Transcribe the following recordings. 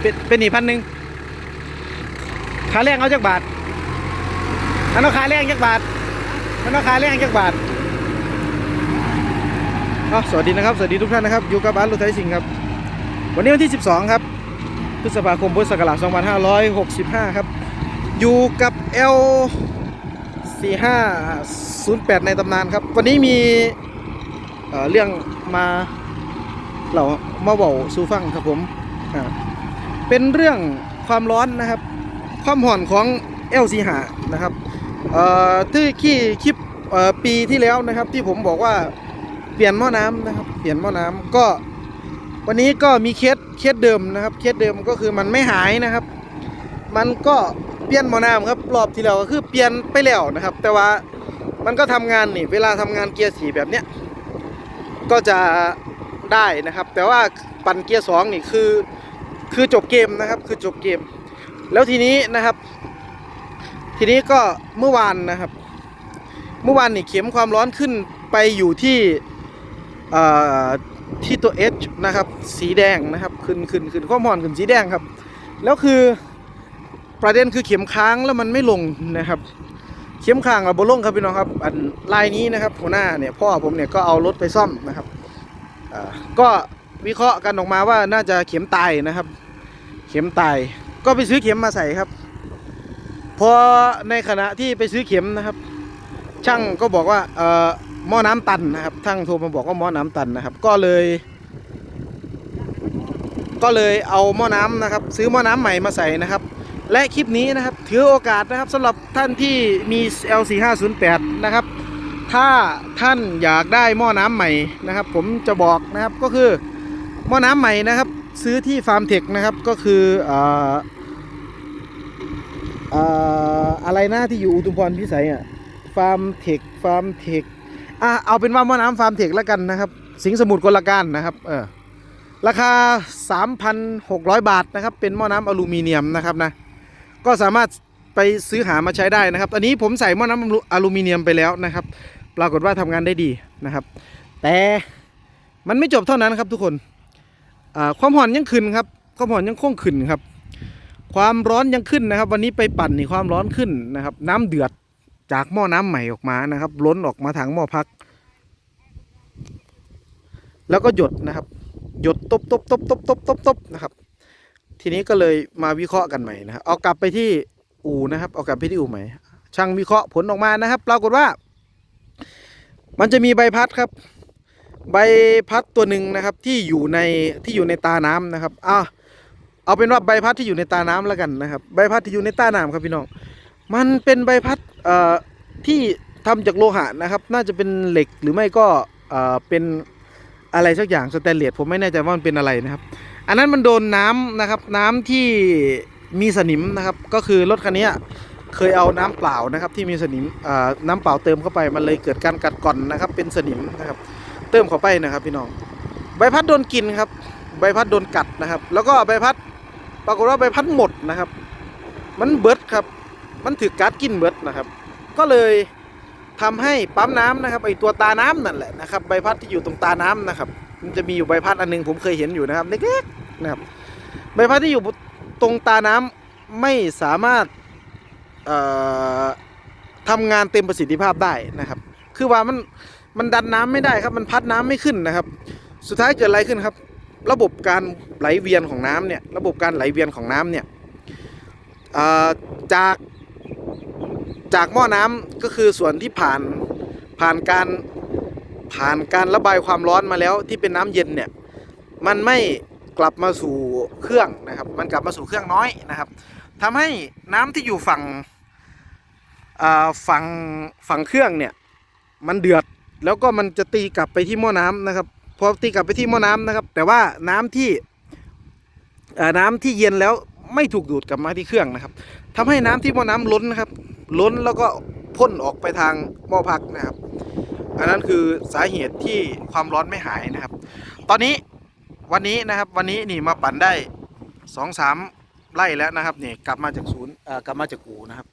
เป็นเป็นอีพันหนึ่งขาแรงเอาจักบาทอันเอาขาแรงจักบาทอันเอาขาแรงจักบาทสวัสดีนะครับ สวัสดีทุกท่านนะครับ อยู่กับอาร์ตลุไทยสิงครับ วันนี้วันที่ 12 ครับพฤษภาคมพุทธศักราช2565 ครับ อยู่กับ L 4508 ในตำนานครับ วันนี้มีเเรื่องมาเรามาเบาสู่ฟังครับผมอ่า เป็นเรื่องความร้อนนะครับ ความห่อนของ L 45นะครับที่ขี้คลิปปีที่แล้วนะครับ ที่ผมบอกว่าเปลี่ยนหม้อน้ำนะครับ เปลี่ยนหม้อน้ำก็ วันนี้ก็มีเคสเคสเดิมนะครับ เคสเดิมก็คือมันไม่หายนะครับ มันก็เปลี่ยนหม้อน้ำครับรอบที่แล้วก็คือเปลี่ยนไปแล้วนะครับ แต่ว่ามันก็ทำงานนี่เวลาทำงานเกียร์สีแบบเนี้ยก็จะได้นะครับ แต่ว่าปั่นเกียร์สองนี่คือ คือจบเกมนะครับ คือจบเกม แล้วทีนี้นะครับ ทีนี้ก็เมื่อวานนะครับ เมื่อวานนี่เข็มความร้อนขึ้นไปอยู่ที่ที่ตัว H นะครับ สีแดงนะครับ ขึ้นขึ้นขึ้นข้อมอนขึ้นสีแดงครับ แล้วคือประเด็นคือเข็มค้างแล้วมันไม่ลงนะครับ เข็มค้างอะบลงครับพี่น้องครับอันลายนี้นะครับหัวหน้าเนี่ยพ่อผมเนี่ยก็เอารถไปซ่อมนะครับก็ วิเคราะห์กันออกมาว่าน่าจะเข็มตายนะครับ เข็มตาย ก็ไปซื้อเข็มมาใส่ครับ พอในขณะที่ไปซื้อเข็มนะครับ ช่างก็บอกว่าเอ่อหม้อน้ำตันนะครับช่างโทรมาบอกว่าหม้อน้ำตันนะครับ ก็เลย ก็เลยเอาหม้อน้ำนะครับ ซื้อหม้อน้ำใหม่มาใส่นะครับ และคลิปนี้นะครับ ถือโอกาสนะครับสำหรับท่านที่มี L4508 นะครับถ้าท่านอยากได้หม้อน้ำใหม่นะครับ ผมจะบอกนะครับก็คือ หม้อน้ำใหม่นะครับ ซื้อที่ฟาร์มเทคนะครับก็คืออ่อเอ่ออะไรนะที่อยู่อุทุมพรพิสัยอะฟาร์มเทคฟาร์มเทคอะเอาเป็นว่าหม้อน้ำฟาร์มเทคแล้วกันนะครับ สิงสมุทรกลการนะครับเออราคา 3,600 บาทนะครับ เป็นหม้อน้ำอลูมิเนียมนะครับนะก็สามารถไปซื้อหามาใช้ได้นะครับ อันนี้ผมใส่หม้อน้ำอลูมิเนียมไปแล้วนะครับ ปรากฏว่าทำงานได้ดีนะครับ แต่มันไม่จบเท่านั้นครับทุกคน ความห่อนยังขึ้นครับ ความห่อนยังคงขึ้นครับ ความร้อนยังขึ้นนะครับ วันนี้ไปปั่นนี่ความร้อนขึ้นนะครับ น้ำเดือดจากหม้อน้ำใหม่ออกมานะครับ ล้นออกมาทางหม้อพัก แล้วก็หยดนะครับ หยดตบตบตบตบตบตบตบนะครับ ทีนี้ก็เลยมาวิเคราะห์กันใหม่นะครับเอากลับไปที่อู่นะครับ เอากลับไปที่อู่ใหม่ช่างวิเคราะห์ผลออกมานะครับ ปรากฏว่า มันจะมีใบพัดครับ ใบพัดตัวหนึ่งนะครับที่อยู่ในที่อยู่ในตาน้ำนะครับอ่าเอาเป็นว่าใบพัดที่อยู่ในตาน้ำแล้วกันนะครับ ใบพัดที่อยู่ในตาน้ำครับพี่น้อง มันเป็นใบพัดเอ่อที่ทำจากโลหะนะครับ น่าจะเป็นเหล็กหรือไม่ก็เอ่อเป็นอะไรสักอย่างสแตนเลสผมไม่แน่ใจว่ามันเป็นอะไรนะครับ อันนั้นมันโดนน้ำนะครับ น้ำที่มีสนิมนะครับ ก็คือรถคันนี้เคยเอาน้ำเปล่านะครับ ที่มีสนิมเอ่อน้ำเปล่าเติมเข้าไปมันเลยเกิดการกัดก่อนนะครับ เป็นสนิมนะครับ เติมเข้าไปนะครับพี่น้อง ใบพัดโดนกินครับ ใบพัดโดนกัดนะครับ แล้วก็ใบพัดปรากฏว่าใบพัดหมดนะครับ มันเบิดครับ มันถือกัดกินเบิดนะครับ ก็เลยทำให้ปั๊มน้ำนะครับไอตัวตาน้ำนั่นแหละนะครับใบพัดที่อยู่ตรงตาน้ำนะครับมันจะมีอยู่ใบพัดอันหนึงผมเคยเห็นอยู่นะครับเล็กๆนะครับใบพัดที่อยู่ตรงตาน้ำไม่สามารถเอ่อทำงานเต็มประสิทธิภาพได้นะครับ คือว่ามัน มันดันน้ำไม่ได้ครับ มันพัดน้ำไม่ขึ้นนะครับ สุดท้ายเกิดอะไรขึ้นครับ ระบบการไหลเวียนของน้ำเนี่ย ระบบการไหลเวียนของน้ำเนี่ยจากจากหม้อน้ำก็คือส่วนที่ผ่านผ่านการผ่านการระบายความร้อนมาแล้วที่เป็นน้ำเย็นเนี่ยมันไม่กลับมาสู่เครื่องนะครับ มันกลับมาสู่เครื่องน้อยนะครับทำให้น้ำที่อยู่ฝั่งฝั่งฝั่งเครื่องเนี่ยมันเดือด แล้วก็มันจะตีกลับไปที่หม้อน้ำนะครับพอตีกลับไปที่หม้อน้ำนะครับ แต่ว่าน้ำที่น้ำที่เย็นแล้วไม่ถูกดูดกลับมาที่เครื่องนะครับทำให้น้ำที่หม้อน้ำล้นนะครับ ล้นแล้วก็พ่นออกไปทางหม้อพักนะครับ อันนั้นคือสาเหตุที่ความร้อนไม่หายนะครับ ตอนนี้วันนี้นะครับวันนี้นี่มาปั่นได้สองสามไร่แล้วนะครับนี่กลับมาจากศูนย์กลับมาจากอูนะครับ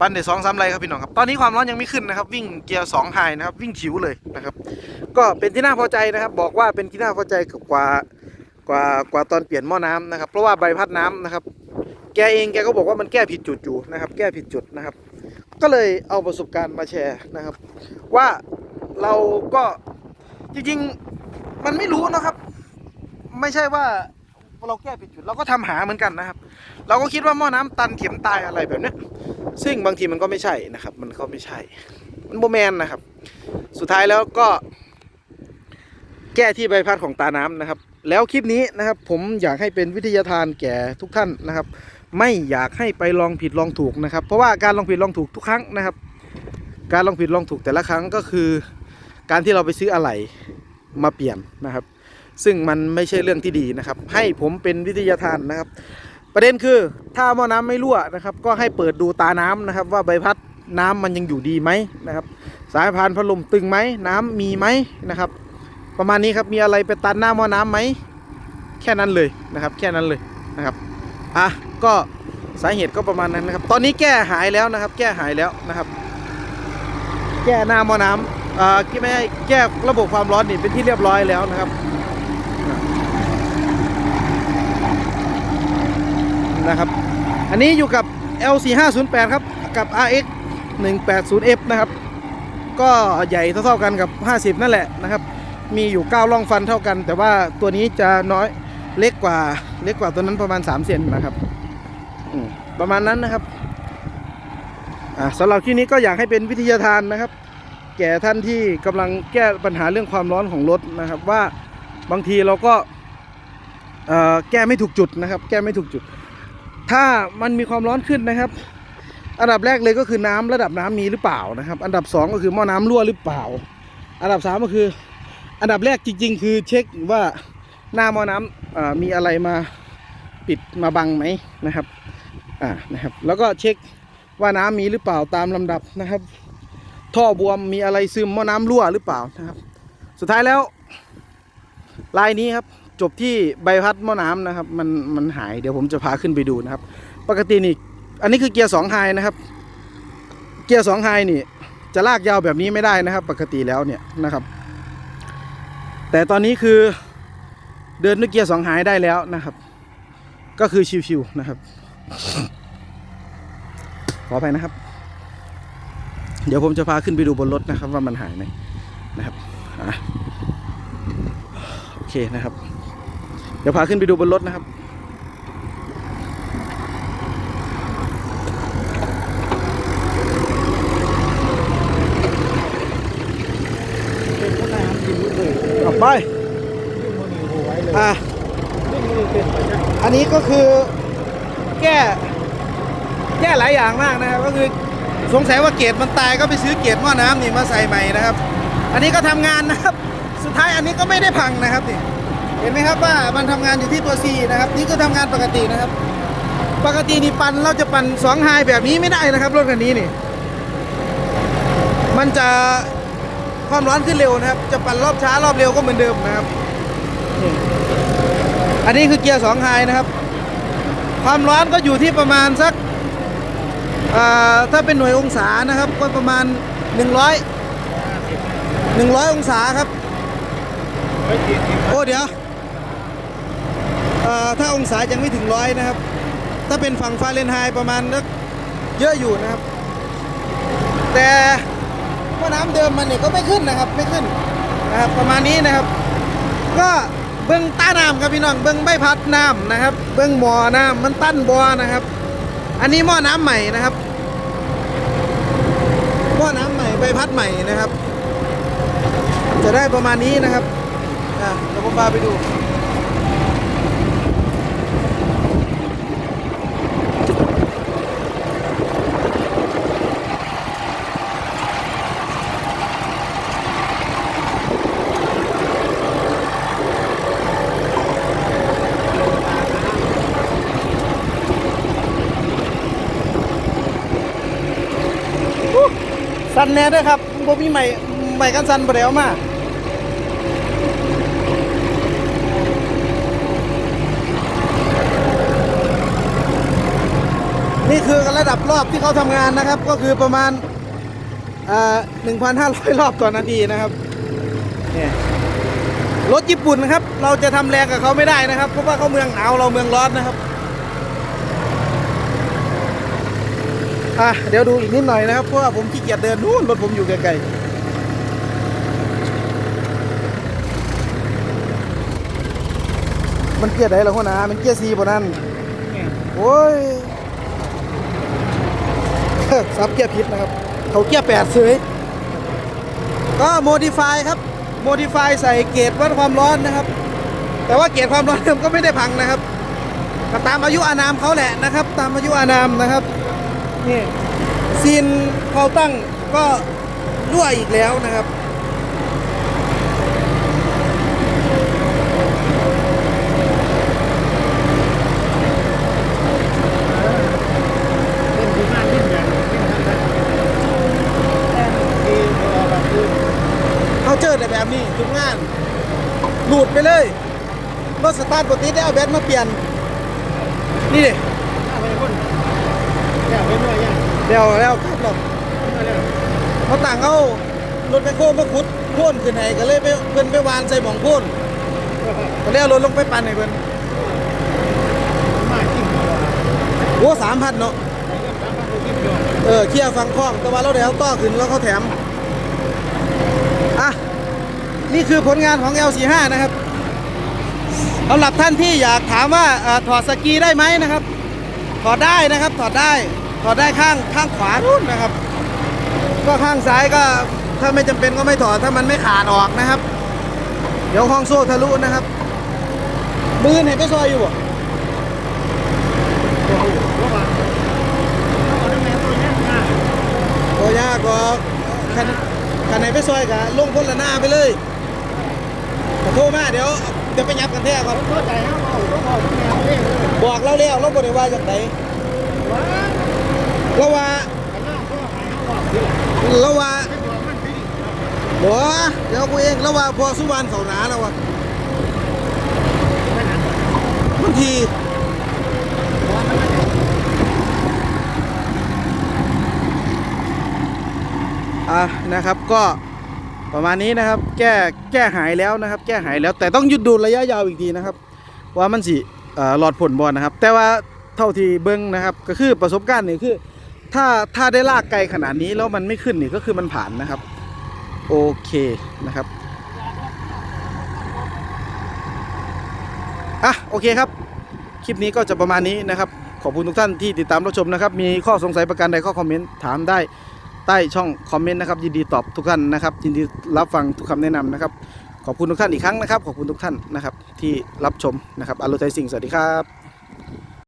ปั่นได้สองสามไรครับพี่น้องครับ ตอนนี้ความร้อนยังไม่ขึ้นนะครับ วิ่งเกียร์สองไฮนะครับวิ่งฉิวเลยนะครับ ก็เป็นที่น่าพอใจนะครับ บอกว่าเป็นที่น่าพอใจกว่ากว่ากว่าตอนเปลี่ยนหม้อน้ำนะครับ เพราะว่าใบพัดน้ำนะครับ แกเองแกก็บอกว่ามันแก้ผิดจุดอยู่นะครับ แก้ผิดจุดนะครับ ก็เลยเอาประสบการณ์มาแชร์นะครับ ว่าเราก็จริงๆมันไม่รู้นะครับ ไม่ใช่ว่า เราแก้ผิดจุดเราก็ทำหาเหมือนกันนะครับ เราก็คิดว่าหม้อน้ำตันเข็มตายอะไรแบบนี้ซึ่งบางทีมันก็ไม่ใช่นะครับ มันก็ไม่ใช่ มันโบแมนนะครับ สุดท้ายแล้วก็ แก้ที่ใบพัดของตาน้ำนะครับ แล้วคลิปนี้นะครับ ผมอยากให้เป็นวิทยาทานแก่ทุกท่านนะครับ ไม่อยากให้ไปลองผิดลองถูกนะครับ เพราะว่าการลองผิดลองถูกทุกครั้งนะครับ การลองผิดลองถูกแต่ละครั้งก็คือ การที่เราไปซื้ออะไหล่มาเปลี่ยนนะครับ ซึ่งมันไม่ใช่เรื่องที่ดีนะครับ ให้ผมเป็นวิทยาทานนะครับ ประเด็นคือถ้าหม้อน้ำไม่รั่วนะครับ ก็ให้เปิดดูตาน้ำนะครับ ว่าใบพัดน้ำมันยังอยู่ดีไหมนะครับ สายพานพัดลมตึงไหมน้ำมีไหมนะครับ ประมาณนี้ครับมีอะไรไปตันหน้าหม้อน้ำไหมแค่นั้นเลยนะครับ แค่นั้นเลยนะครับอะก็สาเหตุก็ประมาณนั้นนะครับ ตอนนี้แก้หายแล้วนะครับ แก้หายแล้วนะครับ แก้หน้าหม้อน้ำอ่าไม่ใช่แก้ระบบความร้อนนี่เป็นที่เรียบร้อยแล้วนะครับ นะครับ อันนี้อยู่กับ L4508 ครับ กับ RX 180F นะครับ ก็ใหญ่เท่าๆกันกับ 50 นั่นแหละนะครับ มีอยู่ 9 ร่องฟันเท่ากัน แต่ว่าตัวนี้จะน้อยเล็กกว่าเล็กกว่าตัวนั้นประมาณ 3 เซนนะครับประมาณนั้นนะครับสำหรับที่นี้ก็อยากให้เป็นวิทยาทานนะครับ แก่ท่านที่กำลังแก้ปัญหาเรื่องความร้อนของรถนะครับ ว่าบางทีเราก็แก้ไม่ถูกจุดนะครับ แก้ไม่ถูกจุด ถ้ามันมีความร้อนขึ้นนะครับ อันดับแรกเลยก็คือน้ำระดับน้ำมีหรือเปล่านะครับ อันดับสองก็คือหม้อน้ำรั่วหรือเปล่า อันดับสามก็คือ อันดับแรกจริง ๆ คือเช็คว่าหน้าหม้อน้ำอ่ามีอะไรมาปิดมาบังไหมนะครับอ่านะครับ แล้วก็เช็คว่าน้ำมีหรือเปล่าตามลำดับนะครับ ท่อบวมมีอะไรซึมหม้อน้ำรั่วหรือเปล่านะครับ สุดท้ายแล้วลายนี้ครับ จบที่ใบพัดหม้อน้ำนะครับ มันมันหายเดี๋ยวผมจะพาขึ้นไปดูนะครับ ปกตินี่อันนี้คือเกียร์สองไฮนะครับ เกียร์สองไฮนี่ จะลากยาวแบบนี้ไม่ได้นะครับ ปกติแล้วเนี่ยนะครับ แต่ตอนนี้คือเดินด้วยเกียร์สองไฮได้แล้วนะครับ ก็คือชิวๆนะครับ ขอไปนะครับ เดี๋ยวผมจะพาขึ้นไปดูบนรถนะครับ ว่ามันหายไหมนะครับอโอเคนะครับ เดี๋ยวพาขึ้นไปดูบนรถนะครับเป็นนักลับไปขึ้นมือหนีหัวไว้เลยอะอันนี้ก็คือแก้แก้หลายอย่างมากนะครับ ก็คือสงสัยว่าเกรดมันตายก็ไปซื้อเกรดหม้อน้ำนี่มาใส่ใหม่นะครับ อันนี้ก็ทำงานนะครับ สุดท้ายอันนี้ก็ไม่ได้พังนะครับนี่ เห็นไหมครับว่ามันทำงานอยู่ที่ตัว C นะครับ นี่คือทำงานปกตินะครับ ปกตินี่ปันเราจะปั่นสองไฮแบบนี้ไม่ได้นะครับรถคันนี้นี่ มันจะความร้อนขึ้นเร็วนะครับ จะปั่นรอบช้ารอบเร็วก็เหมือนเดิมนะครับนี่อันนี้คือเกียร์สองไฮนะครับ ความร้อนก็อยู่ที่ประมาณสักถ้าเป็นหน่วยองศานะครับ ก็ประมาณ 100 100 องศาครับ โอ้เดี๋ยว ถ้าองศายังไม่ถึงร้อยนะครับ ถ้าเป็นฝั่งฟาเรนไฮต์ประมาณนักเยอะอยู่นะครับ แต่หม้อน้ำเดิมมันเนี่ยก็ไม่ขึ้นนะครับไม่ขึ้นนะครับประมาณนี้นะครับ ก็เบิ้องต้าน้ำครับพี่น้องเบิ้องใบพัดน้ำนะครับ เบิ้องหมอน้ำมันตั้นบอนะครับ อันนี้หม้อน้ำใหม่นะครับหม้อน้ำใหม่ใบพัดใหม่นะครับ จะได้ประมาณนี้นะครับอะเดี๋ยวผมพาไปดู สั่นแน่ด้วยครับบ่มีใหม่ใหม่กันสั่นบ่ได้เอามานี่คือระดับรอบที่เขาทำงานนะครับ ก็คือประมาณอ่า1,500รอบต่อนาทีนะครับเนี่ยรถญี่ปุ่นนะครับ เราจะทำแรงกับเขาไม่ได้นะครับ เพราะว่าเขาเมืองหนาวเราเมืองร้อนนะครับ อะเดี๋ยวดูอีกนิดหน่อยนะครับเพราะว่าผมขี้เกียจเดินนู่นรถผมอยู่ไกลๆมันเกียร์ไหนล่ะหัวหน้ามันเกียร์ซีบ่นั่นเนี่ยโอ้ยซับเกียร์พิษนะครับเขาเกียร์แปดเฉยก็โมดิฟายครับโมดิฟายใส่เกจวัดความร้อนนะครับ แต่ว่าเกจความร้อนเดิมก็ไม่ได้พังนะครับก็ตามอายุอานามเขาแหละนะครับ ตามอายุอานามนะครับ นี่ซีนเขาตั้งก็รั่วอีกแล้วนะครับเป็นที่บ้านที่ใหญ่ที่ทำได้แต่ที่พอแบบคือเขาเจอแต่แบบนี้ทุกงาน หลุดไปเลยรถสตาร์ทปกติได้เอาแบตมาเปลี่ยน นี่ดิ เดี๋ยวแล้วครับหรอกเมื่อยแล้วเขาต่างเขารถไปโค้งมาขุดโค่นขึ้นไหนก็เลยไปเพิ่นไปวานใส่หมองโค่นก็เลยเอารถลงไปปั่นให้เพิ่นมาจริงหรอโอ้สามพันเนาะเออเคลียร์ฟังคล้องแต่ว่าเราเดี๋ยวต่อขึ้นแล้วเขาแถมอะนี่คือผลงานของ L45 นะครับสำหรับท่านที่อยากถามว่าถอดสกีได้ไหมนะครับ ถอดได้นะครับ ถอดได้ ถอดได้ข้างข้างขวานู่นนะครับ ก็ข้างซ้ายก็ถ้าไม่จำเป็นก็ไม่ถอดถ้ามันไม่ขาดออกนะครับ เดี๋ยวห้องโซ่ทะลุนะครับมือเห็นไปซอยอยู่บ่ระหว่างเอาได้แม่ตัวเนี้ยมาโอ้ยากหรอกคันคันไหนไปซอยกะลงพ้นละหน้าไปเลยขอโทษมากเดี๋ยวเดี๋ยวไปยับกันแท้ก่อนเข้าใจเขาเอาเขาเอาแนวเองเลยบอกเราแล้วเราบ่ได้ว่าจากไหน ว้าว่าขันหน้าก็หายเขาบอกสิล่ะเราว่าไม่บอกมันสิบ่เดี๋ยวกูเองเราว่าพอสุวรรณเขาหนาแล้ววะบางทีอะนะครับก็ประมาณนี้นะครับ แก้แก้หายแล้วนะครับ แก้หายแล้วแต่ต้องหยุดดูระยะยาวอีกทีนะครับ ว่ามันสิหลอดผลบอลนะครับ แต่ว่าเท่าที่เบิ้งนะครับ ก็คือประสบการณ์นี่คือ ถ้าถ้าได้ลากไกลขนาดนี้แล้วมันไม่ขึ้นนี่ก็คือมันผ่านนะครับ โอเคนะครับอะโอเคครับ คลิปนี้ก็จะประมาณนี้นะครับ ขอบคุณทุกท่านที่ติดตามรับชมนะครับ มีข้อสงสัยประการใดข้อคอมเมนต์ถามได้ใต้ช่องคอมเมนต์นะครับยินดีตอบทุกท่านนะครับยินดีรับฟังทุกคำแนะนำนะครับ ขอบคุณทุกท่านอีกครั้งนะครับ ขอบคุณทุกท่านนะครับที่รับชมนะครับอารมณ์ใจสิ่งสวัสดีครับ